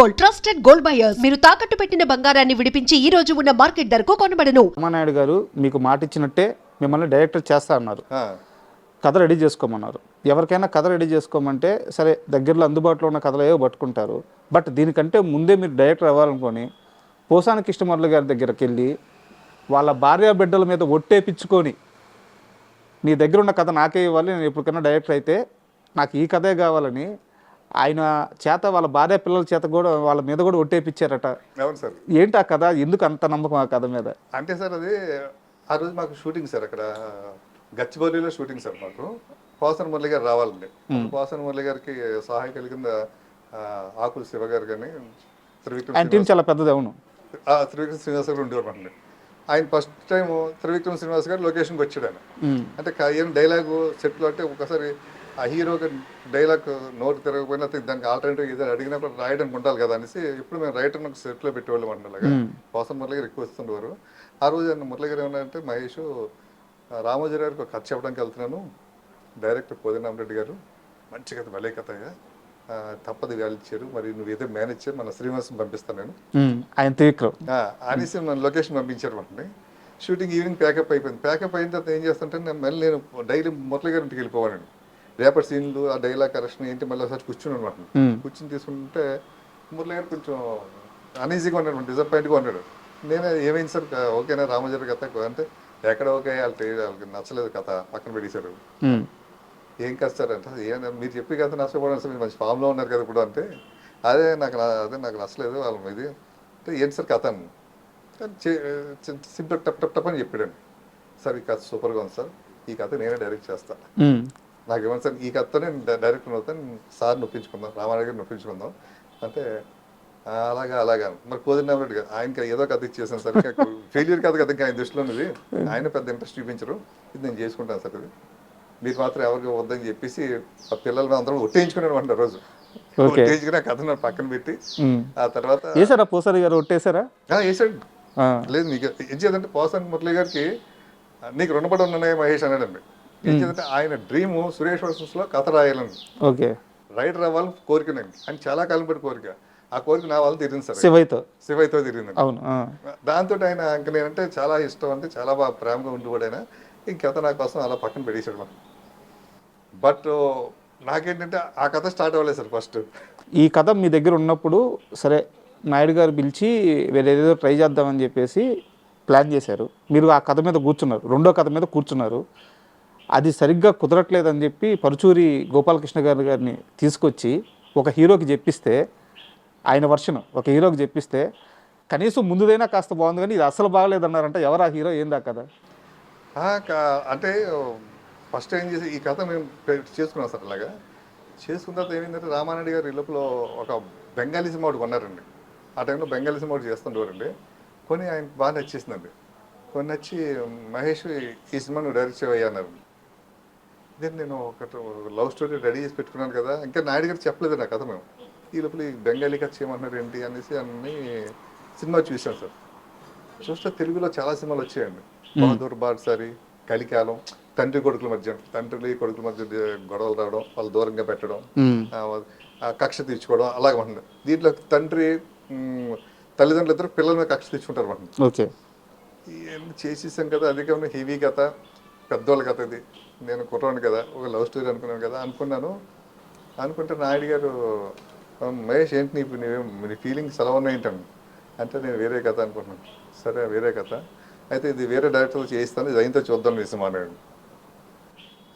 Gold trusted gold buyers. మీరు తాకట్టు పెట్టిన బంగారాన్ని విడిపించి ఈ రోజు ఉన్న మార్కెట్ ధరకు కొనబడను. రామానాయుడు గారు మీకు మాట ఇచ్చినట్టే మిమ్మల్ని డైరెక్టర్ చేస్తా అన్నారు. ఆ, కథ రెడీ చేసుకోమన్నారు. ఎవరికైనా కథ రెడీ చేసుకోమంటే సరే దగ్గరలో అందుబాటులో ఉన్న కథలు ఏవో పట్టుకుంటారు. బట్ దీనికంటే ముందే మీరు డైరెక్టర్ అవ్వాలనుకొని పోసాని కృష్ణమురళి గారి దగ్గరికి వెళ్ళి వాళ్ళ భార్య బిడ్డల మీద ఒట్టేపించుకొని నీ దగ్గర ఉన్న కథ నాకే ఇవ్వాలి నేను ఎప్పటికైనా డైరెక్టర్ అయితే నాకు ఈ కథే కావాలని ఆయన చేత వాళ్ళ భార్య పిల్లల చేత కూడా వాళ్ళ మీద కూడా ఒట్టేపించారట అవును సార్. ఏంటి ఆ కథ? ఎందుకు అంత నమ్మకం ఆ కథ మీద? అంటే సార్ అది ఆ రోజు మాకు షూటింగ్ సార్ అక్కడ. గచ్చిబౌలిలో షూటింగ్ సార్ మాకు. పోసన మురళి గారు రావాలండి. పోసన మురళి గారికి సహాయకుల కింద ఆ, ఆకుల శివ గారు కానీ త్రివిక్రమ్ చాలా పెద్దది అవును. ఆ, త్రివిక్రమ్ శ్రీనివాస్ గారు ఉండేవారు ఆయన ఫస్ట్ టైం త్రివిక్రమ్ శ్రీనివాస్ గారు లొకేషన్కి వచ్చాడు ఆయన. అంటే ఏం డైలాగు సెట్లో అంటే ఒకసారి ఆ హీరోకి డైలాగ్ నోటు తిరగకపోయినా దానికి ఆల్టర్నేటివ్ ఏదైనా అడిగినప్పుడు రాయడానికి ఉండాలి కదా అనేసి ఇప్పుడు మేము రైటర్ నాకు సెట్లో పెట్టేవాళ్ళం అలాగా. కోసం మురళి గారు ఎక్కువ వస్తుండేవారు. ఆ రోజు ఆయన మురళి గారు ఏమన్నారంటే మహేష్ రామోజీ గారికి ఒక కథ చెప్పడానికి వెళ్తున్నాను. డైరెక్టర్ పోదినామరెడ్డి గారు మంచి కథ భలే కథగా తప్పదు ఇచ్చారు మరి నువ్వు ఏదో మేనేజ్ చేయి మన శ్రీనివాసం పంపిస్తాను నేను. ఆయన అనేసి మన లొకేషన్ పంపించారు మనకి షూటింగ్ ఈవినింగ్ ప్యాకప్ అయిపోయింది. ప్యాకప్ అయిన తర్వాత ఏం చేస్తుంటే నేను మళ్ళీ నేను డైలీ మురళి గారి ఇంటికి వెళ్ళిపోవాలండి రేపటి సీన్లు ఆ డైలాగ్ కరెక్షన్ ఏంటి మళ్ళీ ఒకసారి కూర్చుని అనమాట. కూర్చుని తీసుకుంటే మురళి గారు కొంచెం అనీజీగా ఉన్నాడు డిసప్పాయింట్గా ఉన్నాడు. నేను ఏమైంది సార్? ఓకేనా రామజరి కథ అంటే ఎక్కడ ఓకే వాళ్ళకి వాళ్ళకి నచ్చలేదు కథ పక్కన పెట్టేశారు. ఉమ్. ఏం కాదు సార్ అంటే ఏం మీరు చెప్పి కదా నష్టపోవడం సార్ మీరు మంచి ఫామ్లో ఉన్నారు కదా ఇప్పుడు అంటే. అదే నాకు అదే నాకు నచ్చలేదు వాళ్ళ ఇది అంటే ఏంటి సార్ కథ అని. సింపుల్ టప్ టప్ టప్ అని చెప్పాడండి. సార్ ఈ కథ సూపర్గా ఉంది సార్. ఈ కథ నేనే డైరెక్ట్ చేస్తాను. నాకు ఏమన్నా సార్ ఈ కథతో నేను డైరెక్టర్ అవుతాను సార్ నొప్పించుకుందాం రామారావు గారిని నొప్పించుకుందాం. అంటే "ఆ, అలాగా అలాగా. మరి కోదినారెడ్డి గారు ఆయనకి ఏదో కథ ఇచ్చేసాను సార్. ఫెయిల్యూర్ కథ కదా ఇంకా ఆయన దృష్టిలో ఉన్నది. ఆయన పెద్ద ఇంట్రెస్ట్ చూపించరు. ఇది నేను చేసుకుంటాను సార్ ఇది. మీరు మాత్రం ఎవరికి వద్దని చెప్పేసి ఆ పిల్లలు అందరం ఒట్టేయించుకున్నాను అంట రోజు. ఒట్టేయించుకుని ఆ కథ నా పక్కన పెట్టి. ఆ తర్వాత వేసారా పూసారి గారు? ఒట్టేసారా "ఆ, వేసాడు. లేదు నీకు ఏం చేయాలంటే పోసాని మురళి గారికి నీకు రుణపడి ఉన్నానే మహేష్ అన్నాడండి. ఏం చేయాలంటే ఆయన డ్రీమ్ సురేష్ వర్సెస్లో కథ రాయాలని. ఓకే. రైటర్ అవ్వాలని కోరికనండి అని చాలా కాలం పడి కోరిక. ఆ కోరిక నా వల్ల తిరిగింది సార్. శివయ్యతో? శివైతో తిరిగిందండి అవును. దాంతో ఆయన ఇంక నేనంటే చాలా ఇష్టం అంటే చాలా బాగా ప్రేమగా ఉండిపోయాడు ఆయన. ఇంక కథ నా కోసం అలా పక్కన పెట్టేశాడు మనం బట్ నాకేంటంటే ఆ కథ స్టార్ట్ అవ్వలేదు సార్ ఫస్ట్. ఈ కథ మీ దగ్గర ఉన్నప్పుడు సరే నాయుడు గారు పిలిచి వేరే ఏదో ట్రై చేద్దామని చెప్పేసి ప్లాన్ చేశారు. మీరు ఆ కథ మీద కూర్చున్నారు. రెండో కథ మీద కూర్చున్నారు. అది సరిగ్గా కుదరట్లేదని చెప్పి పరుచూరి గోపాలకృష్ణ గారి గారిని తీసుకొచ్చి ఒక హీరోకి చెప్పిస్తే ఆయన వర్షన్ ఒక హీరోకి చెప్పిస్తే కనీసం ముందుదైనా కాస్త బాగుంది కానీ ఇది అసలు బాగలేదన్నారంట ఎవరు ఆ హీరో ఏందా కదా కా- అంటే ఫస్ట్ ఏం చేసి ఈ కథ మేము చేసుకున్నాం సార్ అలాగా. చేసుకున్న తర్వాత ఏమైందంటే రామారెడ్డి గారు లోపల ఒక బెంగాలీ సినిమా ఒకటి కొన్నారండి. ఆ టైంలో బెంగాలీ సినిమా ఒకటి చేస్తుండేవారండి. కొని ఆయన బాగా నచ్చేసిందండి. కొన్ని నచ్చి మహేష్ ఈ సినిమా నువ్వు డైరెక్ట్ చేయవయ్యా అన్నారు. దెన్ నేను ఒక లవ్ స్టోరీ రెడీ చేసి పెట్టుకున్నాను కదా ఇంకా నాయుడు గారు చెప్పలేదు నా కథ మేము. ఈ లోపల ఈ బెంగాలీ కథ చేయమన్నారు ఏంటి అనేసి అన్ని సినిమా చూసాను సార్. చూస్తే తెలుగులో చాలా సినిమాలు వచ్చాయండి. బహదూర్ బాడ్సారి కలికాలం తండ్రి కొడుకుల మధ్య తండ్రి కొడుకుల మధ్య గొడవలు రావడం వాళ్ళు దూరంగా పెట్టడం కక్ష తీర్చుకోవడం అలాగ ఉంటుంది దీంట్లో తండ్రి తల్లిదండ్రులు ఇద్దరు పిల్లల మీద కక్ష తీర్చుకుంటారు ఇవన్నీ చేసేసాను కదా అది కాకుండా హెవీ కథ పెద్దోళ్ళ కథ ఇది. నేను కుర్రాను కదా ఒక లవ్ స్టోరీ అనుకున్నాను కదా అనుకున్నాను. అనుకుంటే నాయుడు గారు మహేష్ ఏంటి నీ నీవేం నీ ఫీలింగ్స్ ఎలా ఉన్నాయంటాను అంటే నేను వేరే కథ అనుకుంటున్నాను. సరే వేరే కథ. అయితే ఇది వేరే డైరెక్టర్ చేయిస్తాను ఇది అయినతో చూద్దాం నీ సినిమా అన్నాడు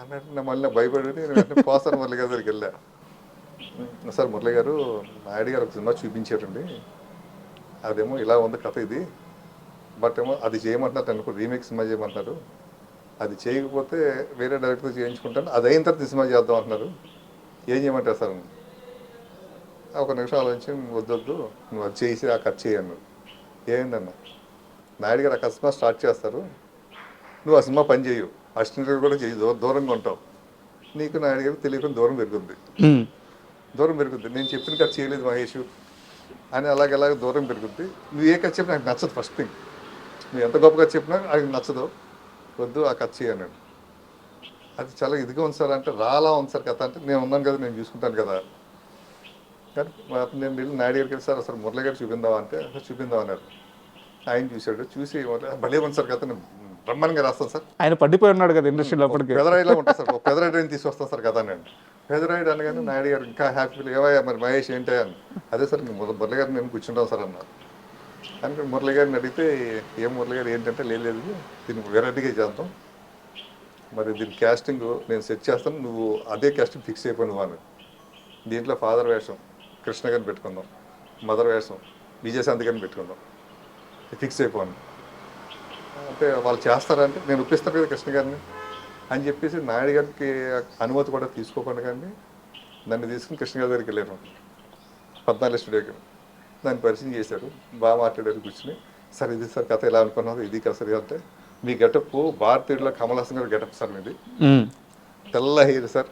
అన్నట్టు నా మళ్ళీ భయపడి నేను వెంటనే పోస్తాను మురళి గారి దగ్గరికి వెళ్ళా. సార్ మురళి గారు నాయుడు గారు ఒక సినిమా చూపించారండి. అదేమో ఇలా ఉంది కథ ఇది. బట్ ఏమో అది చేయమంటున్నారు అనుకో రీమేక్ సినిమా చేయమంటున్నారు. అది చేయకపోతే వేరే డైరెక్టర్ చేయించుకుంటాను. అది అయిన తర్వాత సినిమా చేద్దాం అంటున్నారు. ఏం చేయమంటారు సార్. ఒక నిమిషం ఆలోచించి వద్దొద్దు. నువ్వు అది చేసి ఆ కట్ చేయను ఏందన్న నాయుడు గారు ఆ సినిమా స్టార్ట్ చేస్తారు. నువ్వు ఆ సినిమా పని చేయు. అసిస్టెంట్ కూడా చేయి. దూరంగా ఉంటావు. నీకు నాయుడు గారికి తెలియకుండా దూరం పెరుగుద్ది. దూరం పెరుగుద్ది. నేను చెప్పిన కథ చేయలేదు మహేష్. అని అలాగ అలాగ దూరం పెరుగుద్ది. నువ్వు ఏ కథ చెప్పినా నాకు నచ్చదు ఫస్ట్ థింగ్ నువ్వు ఎంత గొప్ప కథ చెప్పినా అది నచ్చదు. వద్దు ఆ కథ చేయన్నాడు అది చాలా ఇదిగా ఉంది సార్ అంటే రాలా ఉంది సార్ కథ అంటే నేను ఉన్నాను కదా నేను చూసుకుంటాను కదా. కానీ నేను వెళ్ళి నాయుడు గారికి వెళ్ళి సార్ అసలు మురళి గారు చూపిందామా? అంటే "అసలు చూపిందాం అన్నారు. ఆయన చూశాడు చూసి "మురళి- భలే ఉంది సార్ కథ నేను బ్రహ్మాండంగా రాస్తాను సార్. ఆయన పడిపోయి ఉన్నాడు కదా ఇండస్ట్రీలో అప్పటికి పెదరాయిలో ఉంటుంది సార్ ఒక పెదరాయిని తీసుకొస్తాను సార్ కథ నేను పెదరాయుడు అనగానే నాయుడు గారు ఇంకా హ్యాపీ ఏవయ్యా మరి మహేష్ ఏంటి అని అదే సార్ మురళి గారు నేను కూర్చుంటాం సార్ అన్నారు. అంటే మురళి గారిని అడిగితే ఏం మురళి గారు ఏంటంటే లేదు దీనికి వెరైటీగా చేద్దాం. మరి దీని క్యాస్టింగ్ నేను సెట్ చేస్తాను నువ్వు అదే క్యాస్టింగ్ ఫిక్స్ అయిపోయి నువ్వు అని దీంట్లో ఫాదర్ వేషం కృష్ణ గారిని పెట్టుకుందాం. మదర్ వేషం విజయశాంతి గారిని పెట్టుకుందాం. ఫిక్స్ అయిపోను అంటే వాళ్ళు చేస్తారంటే నేను ఒప్పిస్తాను కదా కృష్ణ గారిని అని చెప్పేసి నాయుడు గారికి అనుమతి కూడా తీసుకోకుండా కానీ నన్ను తీసుకుని కృష్ణ గారి దగ్గరికి వెళ్ళాను. పద్నాలుగు స్టూడియోకి. దాన్ని పరిచయం చేశారు. బాగా మాట్లాడారు కూర్చుని. సార్ ఇది సార్ కథ ఎలా అనుకున్నారు? ఇది కదా సరే అంటే మీ గెటప్ భారతీయుడిలో కమల్ హాసన్ గారి గెటప్ సార్ మీది. తెల్ల హెయిర్ సార్.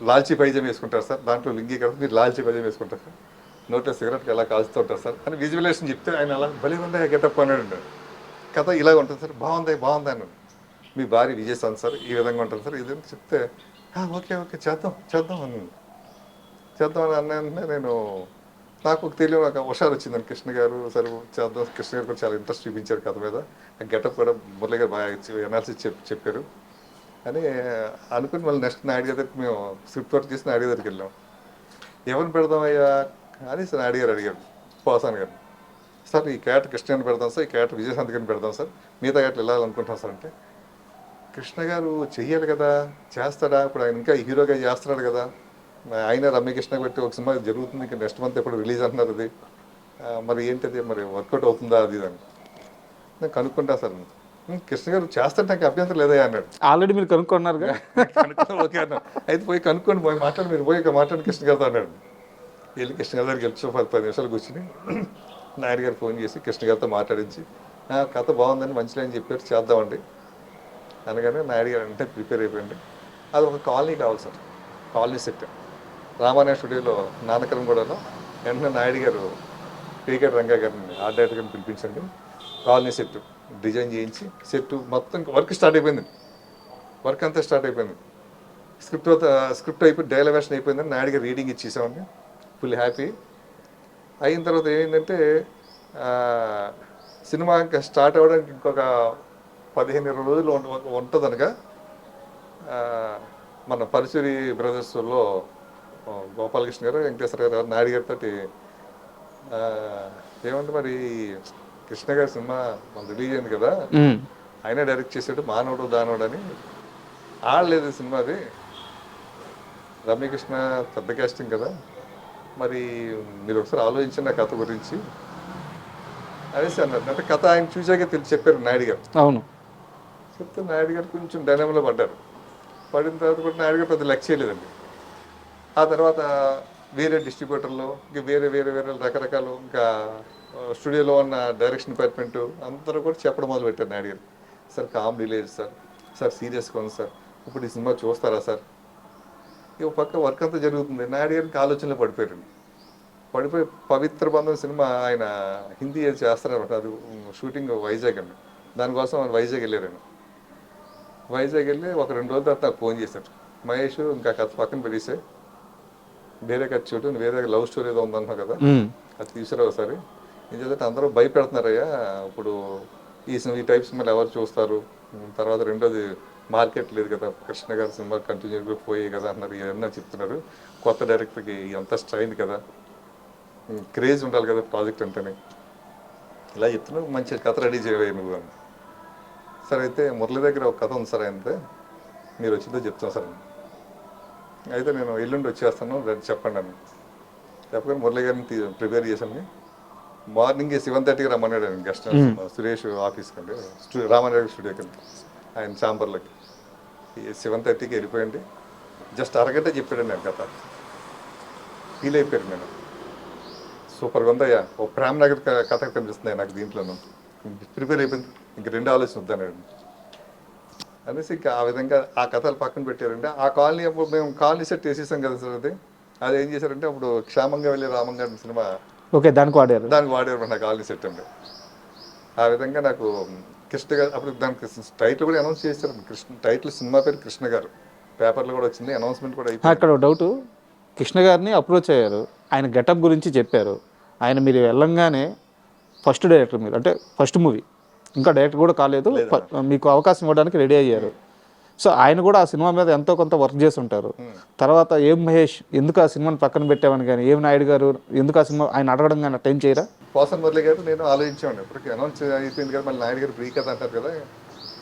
లాల్చీ పైజం వేసుకుంటారు సార్. దాంట్లో లింగి కదా మీరు లాల్చీ పైజం వేసుకుంటారు సార్. నోట్లో సిగరెట్కి ఎలా కాల్చుతూ ఉంటారు సార్ అని విజువలేషన్ చెప్తే ఆయన అలా భలే ఉందా గెటప్? అన్నాడు కథ ఇలా ఉంటుంది సార్. బాగుంది బాగుంది అన్నాడు. మీ భార్య విజయశాంత్ సార్ ఈ విధంగా ఉంటుంది సార్. ఇది చెప్తే "ఆ, ఓకే ఓకే చేద్దాం చేద్దాం అన్నాను చేద్దాం అని అన్న నేను నాకు తెలియదు ఒక హుషారు వచ్చిందని కృష్ణ గారు సరే చేద్దాం. కృష్ణ గారు కూడా చాలా ఇంట్రెస్ట్ చూపించారు కథ మీద. ఆ గెటప్ కూడా మురళి గారు బాగా ఎనాలిసిస్ చెప్పి చెప్పారు. అని అనుకుని మళ్ళీ నెక్స్ట్ నాయుడు గారికి దగ్గరికి మేము స్క్రిప్ట్ వర్క్ చేసి నాయుడు దగ్గరికి వెళ్ళాం. ఎవరిని పెడదామయ్యా? అని సార్ నాయుడు గారు అడిగారు. పోసాన్ గారు. సార్ ఈ క్యాట్ కృష్ణని పెడతాం సార్ ఈ క్యాట్ విజయశాంతి గారిని పెడదాం సార్. మిగతా క్యాట్లు వెళ్ళాలనుకుంటున్నాం సార్ అంటే కృష్ణ గారు చెయ్యాలి కదా చేస్తాడా? ఇప్పుడు ఆయన ఇంకా హీరోగా చేస్తున్నాడు కదా. ఆయన రమ్యకృష్ణ పెట్టి ఒక సినిమా జరుగుతుంది ఇంకా నెక్స్ట్ మంత్ ఎప్పుడు రిలీజ్ అంటున్నారు అది. మరి ఏంటది మరి వర్కౌట్ అవుతుందా అది అని. నేను కనుక్కుంటా సార్. "ఉం, కృష్ణ గారు చేస్తుంటే నాకు అభ్యంతరం లేదా అన్నాడు. ఆల్రెడీ మీరు కనుక్కున్నారుగా? కనుక్కో ఓకే అన్నాడు. అయితే పోయి కనుక్కోండి పోయి మాట్లాడి మీరు పోయి ఇక మాట్లాడి కృష్ణ గారితో అన్నాడు. వెళ్ళి కృష్ణ గారి దగ్గరికి వెళ్ళి పది పది నిమిషాలు కూర్చుని నాయుడు గారు ఫోన్ చేసి కృష్ణ గారితో మాట్లాడించి "ఆ, కథ బాగుందని మంచి లైన్ చెప్పారు చేద్దామండి. అనగానే నాయుడు గారు అంటే ప్రిపేర్ అయిపోయింది అది ఒక కాలనీ కావాలి సార్. Colony set. రామానాయ స్టూడియోలో నానకరం కూడాలో వెంటనే నాయుడు గారు క్రికెట్ రంగా గారిని ఆర్ట్ డైరెక్టర్గా పిలిపించండి. కాలనీ సెట్ డిజైన్ చేయించి సెట్ మొత్తం వర్క్ స్టార్ట్ అయిపోయింది. వర్క్ అంతా స్టార్ట్ అయిపోయింది. స్క్రిప్ట్ స్క్రిప్ట్ అయిపోయి డైలవేషన్ అయిపోయిందని నాయుడు గారు రీడింగ్ ఇచ్చేసామండి ఫుల్ హ్యాపీ. అయిన తర్వాత ఏమైందంటే సినిమా ఇంకా స్టార్ట్ అవ్వడానికి ఇంకొక పదిహేను ఇరవై రోజులు ఉంటుంది అనగా మన పరుచూరి బ్రదర్స్లో గోపాలకృష్ణ గారు వెంకటేశ్వర గారు నాయుడు గారితో ఏమంటే మరి కృష్ణ గారి సినిమా మన రిలీజ్ అయింది కదా. ఆయన డైరెక్ట్ చేసాడు మానవుడు దానవుడు అని. ఆడలేదు సినిమా అది. రమ్యకృష్ణ పెద్ద కాస్టింగ్ కదా. మరి మీరు ఒకసారి ఆలోచించండి ఆ కథ గురించి. అనేసి అన్నారు అంటే కథ ఆయన చూసాకే తెలిసి చెప్పారు నాయుడు గారు. అవును. చెప్తే నాయుడు గారు కొంచెం డైనమలో పడ్డారు. పడిన తర్వాత కూడా నాయుడు గారు పెద్ద లెక్క చేయలేదండి. ఆ తర్వాత వేరే డిస్ట్రిబ్యూటర్లు ఇంకా వేరే వేరే వేరే రకరకాలు ఇంకా స్టూడియోలో ఉన్న డైరెక్షన్ డిపార్ట్మెంట్ అందరూ కూడా చెప్పడం మొదలు పెట్టారు నాయుడు గారు. సార్ కామెడీ లేదు సార్. సార్ సీరియస్గా ఉంది సార్. ఇప్పుడు ఈ సినిమా చూస్తారా సార్? ఇక పక్క వర్క్ అంతా జరుగుతుంది. నాయుడు గారికి ఆలోచనలో పడిపోయారు. పడిపోయి పవిత్ర బంధం సినిమా ఆయన హిందీ అది చేస్తారనమాట అది షూటింగ్ వైజాగ్ అండి. దానికోసం ఆయన వైజాగ్ వెళ్ళారు వైజాగ్ వెళ్ళి ఒక రెండు రోజుల తర్వాత నాకు ఫోన్ చేశారు. మహేష్ ఇంకా కథ పక్కన పెట్టేసే వేరే నువ్వు వేరే లవ్ స్టోరీ ఏదో ఉందన్నావు కదా. అది తీసుకురా ఒకసారి. ఏం చేద్దంటే అందరూ భయపెడుతున్నారయ్యా ఇప్పుడు ఈ సినిమా ఈ టైప్ సినిమాలు ఎవరు చూస్తారు? తర్వాత రెండోది మార్కెట్ లేదు కదా కృష్ణ గారి సినిమా కంటిన్యూగా పోయాయి కదా అన్నారు ఏమన్నా చెప్తున్నారు. కొత్త డైరెక్టర్కి ఎంత స్ట్రైన్ కదా. క్రేజ్ ఉండాలి కదా ప్రాజెక్ట్ అంటేనే. ఇలా చెప్తున్నావు మంచి కథ రెడీ చేయవే నువ్వు అని. సరే అయితే మురళి దగ్గర ఒక కథ ఉంది సార్ అయితే మీరు వచ్చిందో చెప్తాను సార్. అయితే నేను ఎల్లుండి వచ్చేస్తాను రండి చెప్పండి అని. చెప్పగానే మురళి గారిని ప్రిపేర్ చేశాను. మార్నింగ్ సెవెన్ థర్టీకి రమ్మన్నాడు ఆయన గెస్ట్ సురేష్ ఆఫీస్కి అండి రామారావు స్టూడియోకి అండి ఆయన ఛాంబర్లోకి. సెవెన్ థర్టీకి వెళ్ళిపోయండి. జస్ట్ అరగంట చెప్పాడు నేను కథ ఫీల్ అయిపోయారు నేను. సూపర్గా ఉందయ్యా. ఓ ప్రేమ నగర్ కథ కనిపిస్తుంది నాకు దీంట్లోనూ. ప్రిపేర్ అయిపోయింది. ఇంక రెండు ఆలోచన వద్దన్నాడు అనేసి ఇంకా ఆ విధంగా ఆ కథలు పక్కన పెట్టారంటే ఆ కాలనీ అప్పుడు మేము కాలనీ సెట్ వేసేసాం కదా సార్ అది. అది ఏం చేశారంటే అప్పుడు క్షేమంగా వెళ్ళి రామంగా సినిమా ఓకే దానికి వాడారు. దానికి వాడేవారు నా కాలనీ సెట్ అండి. ఆ విధంగా నాకు కృష్ణ గారు అప్పుడు దానికి టైటిల్ కూడా అనౌన్స్ చేశారు. కృష్ణ టైటిల్ సినిమా పేరు కృష్ణ గారు. పేపర్లో కూడా వచ్చింది అనౌన్స్మెంట్ కూడా అయిపోయింది. అక్కడ డౌట్. కృష్ణ గారిని అప్రోచ్ అయ్యారు. ఆయన గెటప్ గురించి చెప్పారు. ఆయన మీరు వెళ్ళంగానే ఫస్ట్ డైరెక్టర్ మీరు అంటే ఫస్ట్ మూవీ. ఇంకా డైరెక్టర్ కూడా కాలేదు. మీకు అవకాశం ఇవ్వడానికి రెడీ అయ్యారు. సో ఆయన కూడా ఆ సినిమా మీద ఎంతో కొంత వర్క్ చేసి ఉంటారు. తర్వాత ఏం మహేష్ ఎందుకు ఆ సినిమాని పక్కన పెట్టామని కానీ ఏం నాయుడు గారు ఎందుకు ఆ సినిమా ఆయన అడగడం కానీ టైం చేయరా? పోసన్ మురళి గారు నేను ఆలోచించాను ఇప్పటికి అనౌన్స్ అయిపోయింది కదా మళ్ళీ నాయుడు గారు ఫ్రీ కథ అంటారు కదా.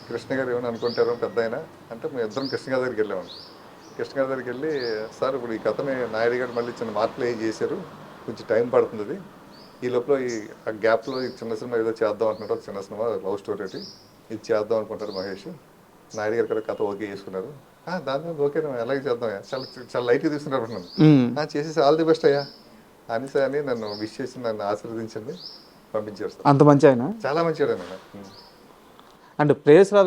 కృష్ణ గారు ఏమైనా అనుకుంటారు పెద్ద ఆయన అంటే మేము ఇద్దరం కృష్ణ గారి దగ్గరికి వెళ్ళాము కృష్ణ గారి దగ్గరికి వెళ్ళి సార్ ఇప్పుడు ఈ కథని నాయుడు గారు మళ్ళీ చిన్న మార్పులు ఏం చేశారు? కొంచెం టైం పడుతుంది. ఈ లోపల ఈ ఆ గ్యాప్లో ఈ చిన్న సినిమా ఏదో చేద్దాం అంటున్నారు ఒక చిన్న సినిమా లవ్ స్టోరీ ఒకటి. ఇది చేద్దాం అనుకుంటారు మహేష్. నాయుడు గారు కూడా కథ ఓకే చేసుకున్నారు. "ఆ, దాని మీద ఓకే ఎలాగే చేద్దాం చాలా చాలా లైట్గా తీసుకున్నారు నన్ను. మ్మ్. "ఆ, చేసేసి ఆల్ ది బెస్ట్ అయ్యా. అనేసి అని నన్ను విష్ చేసి నన్ను ఆశీర్వదించండి. పంపించేస్తాను. అంత మంచి ఆయన? చాలా మంచివాడు ఆయన. అండ్ ప్రేయస్ రావు